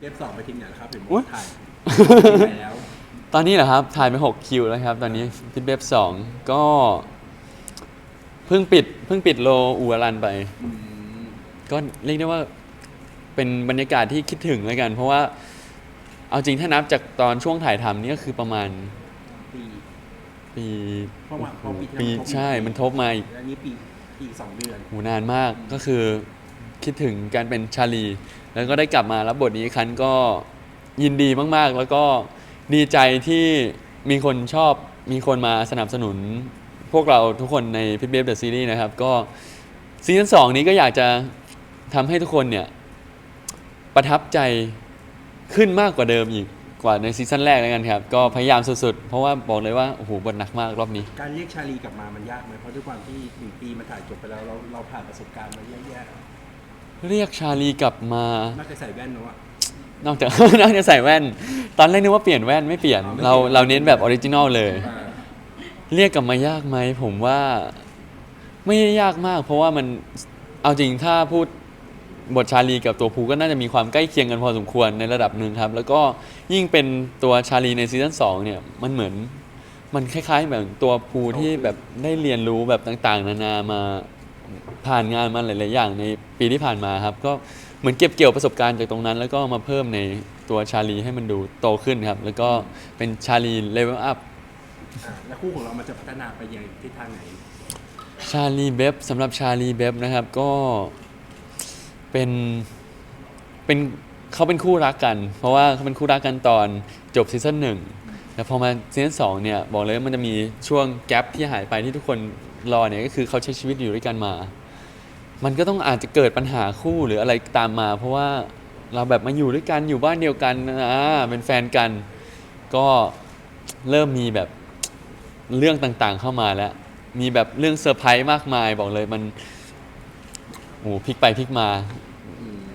เว็บสองไปทิ้งไหนแล้วครับเห็นบอุ๊อกยถ่ายไปแล้วตอนนี้เหรอครับ ถ่ายไป6คิวแล้วครับ ตอนนี้พิทเบฟสองก็ เพิ่งปิด เพิ่งปิดโลอูอารันไป อืมก็เรียกได้ว่าเป็นบรรยากาศที่คิดถึงแล้วกัน เพราะว่า เอาจริงถ้านับจากตอนช่วงถ่ายทำนี่ก็คือประมาณปี ปีเพราะว่าเพราะปีที่ปีแล้วมันทบ ใช่ มันทบมาอีกแล้วนี่ปีปีสองเดือน หูนานมากก็คือ คิดถึงการเป็นชาลี แล้วก็ได้กลับมารับบทนี้ครั้งก็ยินดีมากๆ แล้วก็ดีใจที่มีคนชอบมีคนมาสนับสนุน พวกเราทุกคนในพิทเบฟเดอะซีรีส์นะครับ ก็ซีซั่นสองนี้ก็อยากจะทำให้ทุกคนเนี่ยประทับใจขึ้นมากกว่าเดิมอีกกว่าในซีซั่นแรกแล้วกันครับ ก็พยายามสุดๆ เพราะว่าบอกเลยว่าโอ้โหบทหนักมากรอบนี้ การเรียกชาลีกลับมามันยากไหมเพราะด้วยความที่หนึ่งปีมันถ่ายจบไปแล้วเราเราผ่านประสบการณ์มาเยอะแยะ เรียกชาลีกลับมา น่าจะใส่แว่นเนอะนอกจาก นอกจากใส่แว่น ตอนแรกนึกว่าเปลี่ยนแว่นไม่เปลี่ยนอ๋อไม่เราเปลี่ยนเราเน้นแบบออริจินอลเลย อ่าเรียกกลับมายากไหมผมว่าไม่ได้ยากมาก เพราะว่ามันเอาจริงถ้าพูดบทชาลีกับตัวภูก็น่าจะมีความใกล้เคียงกันพอสมควรในระดับหนึ่งครับ แล้วก็ยิ่งเป็นตัวชาลีในซีซั่นสองเนี่ยมันเหมือนมันคล้ายๆแบบตัวภูที่แบบได้เรียนรู้แบบต่างๆ นานามา ผ่านงานมาหลาย ๆ อย่างในปีที่ผ่านมาครับ ก็เหมือนเก็บเกี่ยวประสบการณ์จากตรงนั้น แล้วก็มาเพิ่มในตัวชาลีให้มันดูโตขึ้นครับ แล้วก็เป็นชาลีเลเวลอัพอ่าแล้วคู่ของเรามันจะพัฒนาไปยังทิศทางไหน ชาลีเบฟสำหรับชาลีเบฟนะครับก็เป็นเป็นเขาเป็นคู่รักกัน เพราะว่าเขาเป็นคู่รักกันตอนจบซีซั่นหนึ่ง แต่พอมาซีซั่นสองเนี่ยบอกเลยว่ามันจะมีช่วงแกลบที่หายไปที่ทุกคนรอเนี่ยก็คือเขาใช้ชีวิตอยู่ด้วยกันมา มันก็ต้องอาจจะเกิดปัญหาคู่หรืออะไรตามมา เพราะว่าเราแบบมาอยู่ด้วยกันอยู่บ้านเดียวกันอ่าเป็นแฟนกัน ก็เริ่มมีแบบเรื่องต่างๆเข้ามาแล้ว มีแบบเรื่องเซอร์ไพรส์มากมายบอกเลยมันโอ้พลิกไปพลิกมา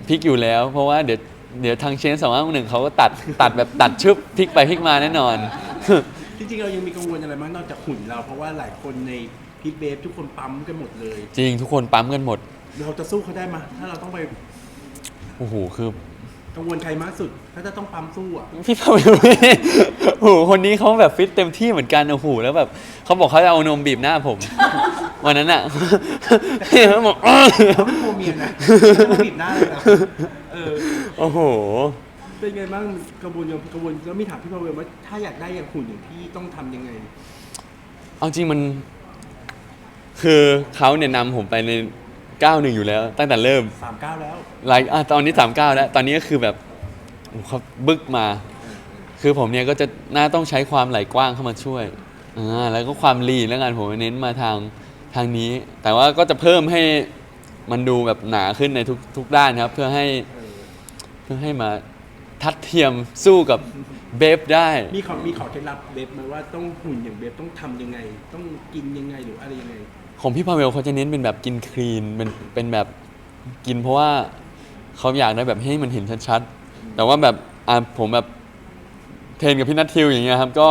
พลิกอยู่แล้ว เพราะว่าเดี๋ยว เดี๋ยวทางเชนสองห้าหนึ่งเขาก็ตัดตัดแบบตัดชึบพลิกไปพลิกมาแน่นอน จริงๆเรายังมีกังวลอะไรบ้างนอกจากหุ่นเรา เพราะว่าหลายคนในพิทเบฟทุกคนปั๊มกันหมดเลย จริงทุกคนปั๊มกันหมด เราจะสู้เขาได้ไหมยถ้าเราต้องไปโอ้โหคือกังวลใครมากสุด ถ้าจะต้องปั๊มสู้อะพี่พาเวลโอ้โหคนนี้เขาแบบฟิตเต็มที่เหมือนกันโอ้โหแล้วแบบเขาบอกเขาจะเอานมบีบหน้าผม วันนั้นอะเขาบอก เขาเป็นโมเมียนะเขาบีบหน้าเลยนะเออ โอ้โห เป็นไงบ้างกระบวนการกระบวนแล้วมีถามพี่พาเวลว่าถ้าอยากได้อย่างหุ่นอย่างพี่ต้องทำยังไง เอาจริงมัน คือเขาเนี่ยนำผมไปในก้าวหนึ่งอยู่แล้ว ตั้งแต่เริ่มสามเก้าแล้ว ไลค์อะตอนนี้สามเก้าแล้ว ตอนนี้ก็คือแบบโอ้โหเขาบึกมา คือผมเนี่ยก็จะน่าต้องใช้ความไหลกว้างเข้ามาช่วยอ่าแล้วก็ความลีนแล้วกันผมเน้นมาทางทางนี้ แต่ว่าก็จะเพิ่มให้มันดูแบบหนาขึ้นในทุกทุกด้านครับ เพื่อให้เออเพื่อให้มาทัดเทียมสู้กับเบฟได้ มีขอมีขอเคล็ดลับเบฟไหมว่าต้องหุ่นอย่างเบฟต้องทำยังไง ต้องกินยังไงหรืออะไรยังไง ของพี่พาเวลเขาจะเน้นเป็นแบบกินคลีนเป็นเป็นแบบกินเพราะว่าเขาอยากได้แบบให้มันเห็นชัดๆ แต่ว่าแบบอ่าผมแบบเทรนกับพี่นัททิวอย่างเงี้ยครับก็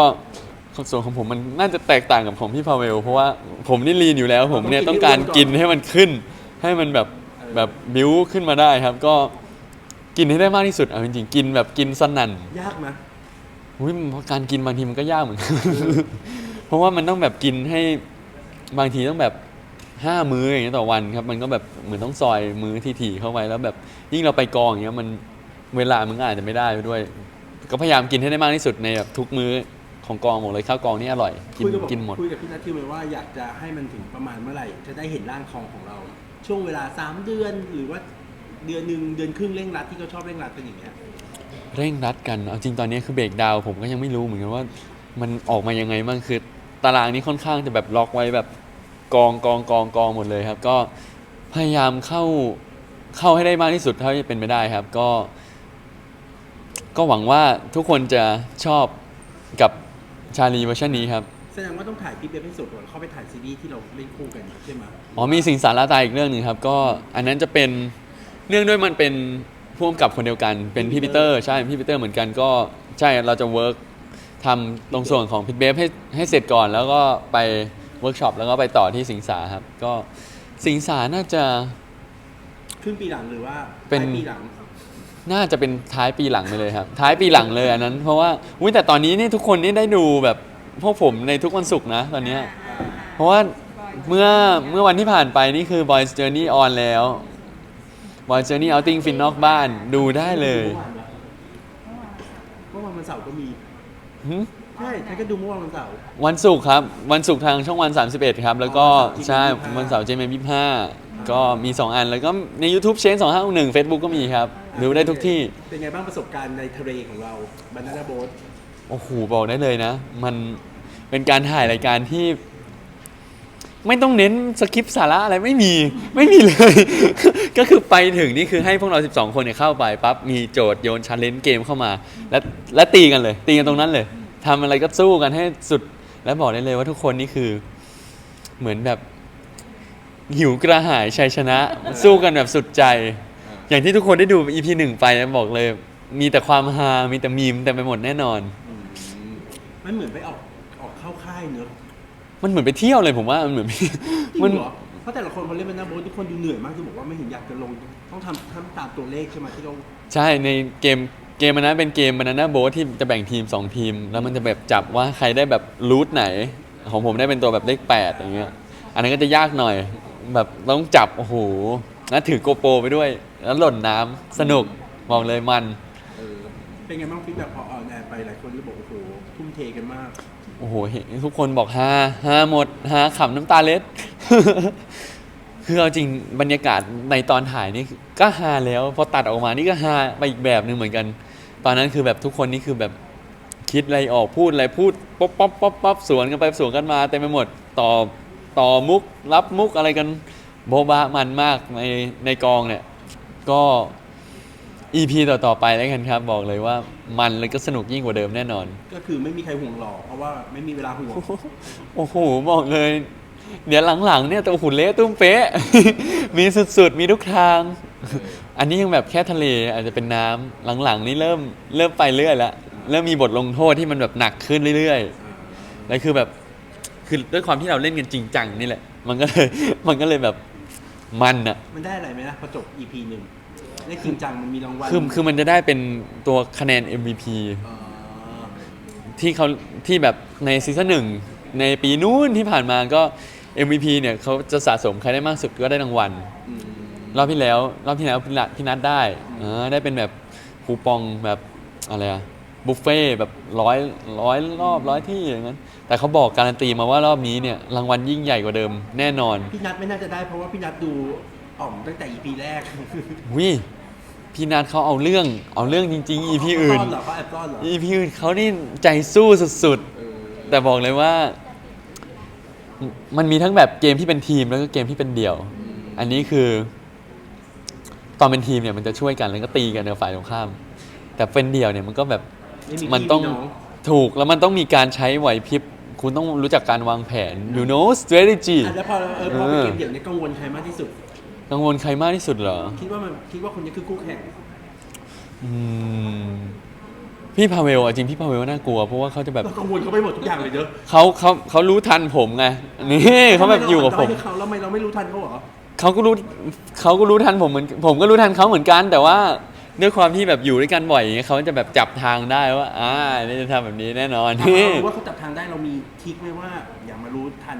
ส่วนของผมมันน่าจะแตกต่างกับของพี่พาเวล เพราะว่าผมนี่ลีนอยู่แล้ว ผมเนี่ยต้องการกินให้มันขึ้น ให้มันแบบแบบบิ้วขึ้นมาได้ครับ ก็ กินให้ได้มากที่สุดเอาจริงๆกินแบบกินสนั่นยากไหมอุ๊ยการกินบางทีมันก็ยากเหมือนกันเพราะว่ามันต้องแบบกินให้บางทีต้องแบบห้ามื้ออย่างเงี้ยต่อวันครับ มันก็แบบเหมือนต้องซอยมื้อถี่ๆเข้าไปแล้วแบบยิ่งเราไปกองอย่างเงี้ยมันเวลามันก็อาจจะไม่ได้ไปด้วย ก็พยายามกินให้ได้มากที่สุดในแบบทุกมื้อของกองหมดเลยข้าวกองนี่อร่อย กินคุยกับกินหมดคุยกับพี่นัททิวไหมว่าอยากจะให้มันถึงประมาณเมื่อไหร่ จะได้เห็นร่างทองของเรา ช่วงเวลา 3 เดือนหรือว่า เดือนหนึ่งเดือนครึ่งเร่งรัดที่เขาชอบเร่งรัดกันอย่างเงี้ยเร่งรัดกันเอาจริงตอนนี้คือเบรกดาวน์ผมก็ยังไม่รู้เหมือนกันว่ามันออกมายังไงบ้างคือ ตารางนี้ค่อนข้างจะแบบล็อกไว้แบบกองกองกองกองหมดเลยครับ ก็พยายามเข้าเข้าให้ได้มากที่สุดเท่าที่เป็นไปได้ครับ ก็ ก็หวังว่าทุกคนจะชอบกับชาลีเวอร์ชันนี้ครับแสดงว่าต้องถ่ายคลิปเบฟให้สุดก่อนเข้าไปถ่ายซีรีส์ที่เราเล่นคู่กันใช่ไหมอ๋อมีสิ่งสาระตายอีกเรื่องหนึ่งครับ ก็อันนั้นจะเป็น เนื่องด้วยมันเป็นพ่วงกับคนเดียวกันเป็นพี่ปีเตอร์ใช่พี่ปีเตอร์เหมือนกันก็ใช่เราจะเวิร์กทำตรงส่วนของพิทเบฟให้ให้เสร็จก่อน แล้วก็ไปเวิร์กช็อปแล้วก็ไปต่อที่สิงสาครับ ก็สิงสาน่าจะครึ่งปีหลังหรือว่าเป็นปลายปีหลัง น่าจะเป็นท้ายปีหลังไปเลยครับ ท้ายปีหลังเลยอันนั้น เพราะว่าอุ้ยแต่ตอนนี้นี่ทุกคนนี่ได้ดูแบบพวกผมในทุกวันศุกร์นะ ตอนเนี้ยเพราะว่าเมื่อเมื่อวันที่ผ่านไปนี่คือ Boys Journey on แล้ว Boys Journey outing ฟินนอกบ้านดูได้เลยเมื่อวานวันเสาร์ก็มีหึใช่ฉันก็ดูเมื่อวานวันเสาร์ วันศุกร์ครับ วันศุกร์ทางช่องวัน 31 ครับ แล้วก็อ๋อใช่25 วันเสาร์เจมยี่ห้าก็มี 2 อันแล้วก็ใน YouTube เชน2 5 1 Facebook ก็มีครับดูได้ทุกที่ เป็นไงบ้างประสบการณ์ในทะเลของเราบานาน่าโบ๊ทโอ้โหบอกได้เลยนะ มันเป็นการถ่ายรายการที่ ไม่ต้องเน้นสคริปต์สาระอะไรไม่มีไม่มีเลย ก็คือไปถึงนี่คือให้พวกเรา 12 คนเนี่ยเข้าไปปั๊บมีโจทย์โยนชันเลนเกมเข้ามา แล้วและตีกันเลย ตีกันตรงนั้นเลยทำอะไรก็สู้กันให้สุดและบอกได้เลยว่าทุกคนนี่คือ เหมือนแบบ หิวกระหายชัยชนะ สู้กันแบบสุดใจ อย่างที่ทุกคนได้ดู EP หนึ่งไปบอกเลย มีแต่ความฮามีแต่มีมแต่ไปหมดแน่นอน มันเหมือนไปออกออกเข้าค่ายเนอะ มันเหมือนไปเที่ยวเลยผมว่ามันเหมือนจริมันงเหรอเพราะแต่ละคนพอเล่นบานาน่าโบ๊ททุกคนดูเหนื่อยมากที่บอกว่าไม่เห็นอยากจะลง ต้องทำทำตามตัวเลขใช่ไหมที่เราใช่ในเกมเกมมันนั้นเป็นเกมมันนั้นนะโบทที่จะแบ่งทีม 2 ทีม แล้วมันจะแบบจับว่าใครได้แบบรูทไหน ของผมได้เป็นตัวแบบเลข8อย่างเงี้ยอันนั้นก็จะยากหน่อย แบบต้องจับ โอ้โหแล้วถือโกโปรไปด้วย แล้วหล่นน้ำสนุกบอกเลยมัน เออเป็นไงบ้างฟีดแบ็กพอออนแอร์ไปหลายคนก็บอกโอ้โหทุ่มเทกันมาก โอ้โหเห็นทุกคนบอกฮาฮาหมดฮาขำน้ำตาเล็ด คือเอาจริงบรรยากาศในตอนถ่ายนี่ก็ฮาแล้ว พอตัดออกมานี่ก็ฮาไปอีกแบบหนึ่งเหมือนกัน ตอนนั้นคือแบบทุกคนนี่คือแบบคิดอะไรออกพูดอะไรพูดป๊อปป๊อปป๊อปป๊อปสวนกันไปสวนกันมาเต็มไปหมดต่อต่อมุกรับมุกอะไรกันโบบะมันมากในในกองเนี่ย ก็ EP ต่อ ๆ ไปแล้วกันครับ บอกเลยว่ามันเลยก็สนุกยิ่งกว่าเดิมแน่นอน ก็คือไม่มีใครห่วงหล่อเพราะว่าไม่มีเวลาห่วงโอ้โห บอกเลย เดี๋ยวหลัง ๆ เนี่ยตัวหุ่นเละตุ้มเป๊ะ มีสุด ๆ มีทุกทาง อันนี้ยังแบบแค่ทะเลอาจจะเป็นน้ำหลัง ๆ นี่เริ่มเริ่มไปเรื่อยแล้วเริ่มมีบทลงโทษที่มันแบบหนักขึ้นเรื่อย ๆ แล้วคือแบบคือด้วยความที่เราเล่นกันจริงจังนี่แหละ มันก็เลย มันก็เลยแบบมันอะมันได้อะไรไหมนะพอจบ EP หนึ่ง ได้จริงจังมันมีรางวัลคือคือมันจะได้เป็นตัวคะแนน MVP เอ่อที่เขาที่แบบในซีซั่นหนึ่งในปีนู้นที่ผ่านมาก็ MVP เนี่ยเขาจะสะสมใครได้มากสุดก็ได้รางวัล อืมรอบที่แล้วรอบที่แล้วพี่นัทพี่นัทได้อ่าได้เป็นแบบคูปองแบบอะไรอะบุฟเฟ่ต์แบบร้อยร้อยรอบร้อยที่อย่างนั้น แต่เขาบอกการันตีมาว่ารอบนี้เนี่ยรางวัลยิ่งใหญ่กว่าเดิมแน่นอน พี่นัทไม่น่าจะได้เพราะว่าพี่นัทดู อ่อมตั้งแต่ EP แรกวิพี่นัทเขาเอาเรื่องเอาเรื่องจริง ๆ EP อื่นซ่อนเหรอเขาแอบซ่อนเหรอ EP อื่นเขานี่ใจสู้สุดๆ เออแต่บอกเลยว่า มันมีทั้งแบบเกมที่เป็นทีมแล้วก็เกมที่เป็นเดี่ยว อันนี้คือ ตอนเป็นทีมเนี่ยมันจะช่วยกันแล้วก็ตีกันในฝ่ายตรงข้าม แต่เป็นเดี่ยวเนี่ยมันก็แบบไม่มีมันต้องพี่น้ถูกแล้วมันต้องมีการใช้ไหวพริบ คุณต้องรู้จักการวางแผน you know strategy อะแล้วพอเออพอเป็นเกมเดี่ยวเนี่ยกังวลใครมากที่สุด กังวลใครมากที่สุดเหรอ คิดว่ามันคิดว่าคนนี้คือคู่แข่งอืมพี่พาเวลอะจริงพี่พาเวลน่ากลัวเพราะว่าเขาจะแบบเรากังวลเขาไปหมดทุกอย่างเลยเด้อเขาเขาเขารู้ทันผมไงนี่เขาแบบอยู่กับผมทำไเราเขาแล้วทำไมเราไม่รู้ทันเขาเหรอเขาก็รู้เขาก็รู้ทันผมเหมือนผมก็รู้ทันเขาเหมือนกัน แต่ว่าด้วยความที่แบบอยู่ด้วยกันบ่อยอย่างเงี้ยเขาจะแบบจับทางได้ว่าอ่านี่จะทำแบบนี้แน่นอนถามเขาว่าเขาจับทางได้เรามีทริคไหมว่าอย่ามารู้ทัน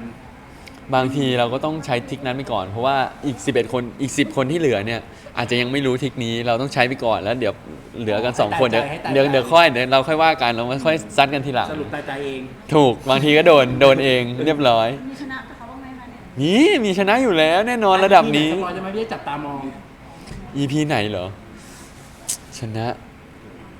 บางทีเราก็ต้องใช้ทริกนั้นไปก่อนเพราะว่าอีก 11 คนอีก 10 คนที่เหลือเนี่ยอาจจะยังไม่รู้ทริกนี้เราต้องใช้ไปก่อนแล้วเดี๋ยวเหลือกัน 2 คนเดี๋ยวให้ตายใจ เดี๋ยวเดี๋ยวค่อยเดี๋ยวเราค่อยว่ากันเราค่อยซัดกันทีหลังสรุปตายใจเองถูกบางทีก็โดนโดนเองเรียบร้อย มีชนะกับเขาบ้างไหมคะเนี่ยนี่มีชนะอยู่แล้วแน่นอนระดับนี้ สปอยจะไหมพี่ได้จับตามอง EP ไหนเหรอ ชนะ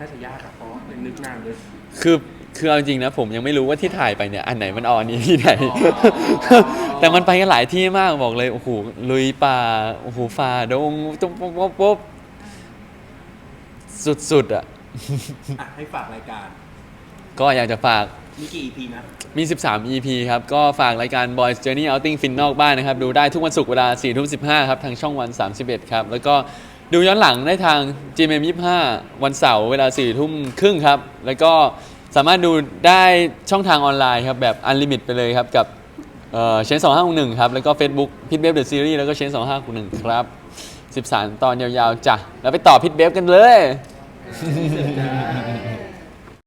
น่าจะยากอะเพราะยังนึกนานเลยคือ คือเอาจริงนะผมยังไม่รู้ว่าที่ถ่ายไปเนี่ยอันไหนมันออนนี้ที่ไหนอ๋อแต่มันไปกันหลายที่มากบอกเลยโอ้โหลุยป่าโอ้โหฝ่าดงตุ๊บปุ๊บปุ๊บปุ๊บสุดๆอะอะให้ฝากรายการ ก็อยากจะฝากมีกี่ EP นะ มี 13 EP ครับ ก็ฝากรายการ Boys Journey Outing ฟินนอกบ้านนะครับ ดูได้ทุกวันศุกร์เวลา4ทุ่ม15 ครับ ทางช่องวัน 31 ครับ แล้วก็ดูย้อนหลังได้ทาง GMM 25 วันเสาร์เวลา4ทุ่มครึ่งครับ แล้วก็ สามารถดูได้ช่องทางออนไลน์ครับ แบบอันลิมิตไปเลยครับ กับเชน2561ครับ แล้วก็ Facebook พิทเบฟเดอะซีรีส์แล้วก็เชน2561ครับ13ตอนยาวๆจ้ะแล้วไปต่อพิทเบฟกันเลย